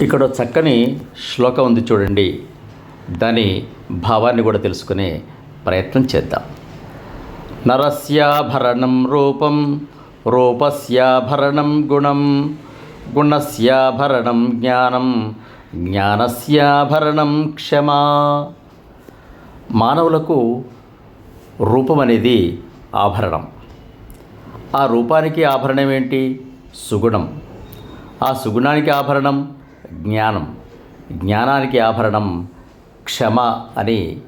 ఇక్కడ చక్కని శ్లోకం ఉంది చూడండి. దాని భావాన్ని కూడా తెలుసుకునే ప్రయత్నం చేద్దాం. నరస్యాభరణం రూపం రూపస్యాభరణం గుణం గుణస్యాభరణం జ్ఞానం జ్ఞానస్యాభరణం క్షమా. మానవులకు రూపం అనేది ఆభరణం. ఆ రూపానికి ఆభరణం ఏంటి? సుగుణం. ఆ సుగుణానికి ఆభరణం జ్ఞానం. జ్ఞానానికి ఆభరణం క్షమ అని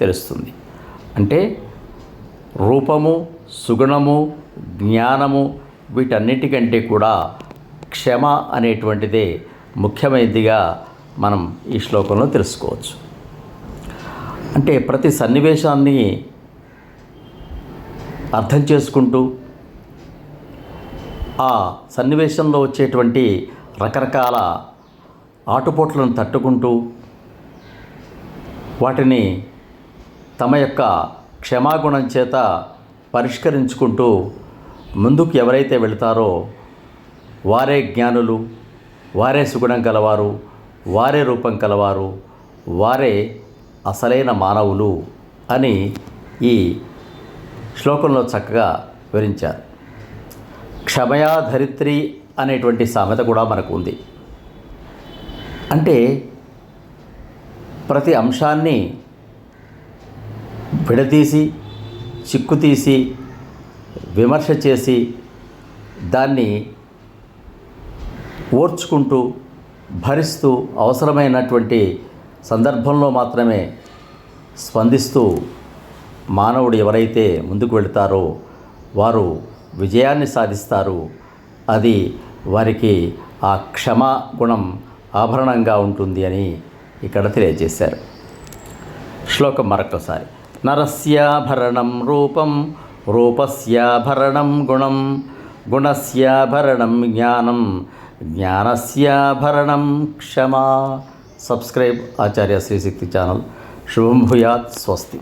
తెలుస్తుంది. అంటే రూపము సుగుణము జ్ఞానము వీటన్నిటికంటే కూడా క్షమ అనేటువంటిదే ముఖ్యమైనదిగా మనం ఈ శ్లోకంలో తెలుసుకోవచ్చు. అంటే ప్రతి సన్నివేశాన్ని అర్థం చేసుకుంటూ ఆ సన్నివేశంలో వచ్చేటువంటి రకరకాల ఆటుపోట్లను తట్టుకుంటూ వాటిని తమ యొక్క క్షమాగుణం చేత పరిష్కరించుకుంటూ ముందుకు ఎవరైతే వెళతారో వారే జ్ఞానులు వారే సుగుణం కలవారు వారే రూపం కలవారు వారే అసలైన మానవులు అని ఈ శ్లోకంలో చక్కగా వివరించారు. క్షమయా ధరిత్రి అనేటువంటి సామెత కూడా మనకు ఉంది. అంటే ప్రతి అంశాన్ని విడదీసి చిక్కు తీసి విమర్శ చేసి దాన్ని ఓర్చుకుంటూ భరిస్తూ అవసరమైనటువంటి సందర్భంలో మాత్రమే స్పందిస్తూ మానవుడు ఎవరైతే ముందుకు వెళతారో వారు విజయాన్ని సాధిస్తారు. అది వారికి ఆ క్షమా గుణం ఆభరణంగా ఉంటుంది అని ఇక్కడ తెలియజేశారు. శ్లోకం మరొకసారి నరస్యాభరణం రూపం రూపస్యాభరణం గుణం గుణస్యాభరణం జ్ఞానం జ్ఞానస్యాభరణం క్షమా. Subscribe Acharya Srishakti channel. శుభం భూయాత్ స్వస్తి.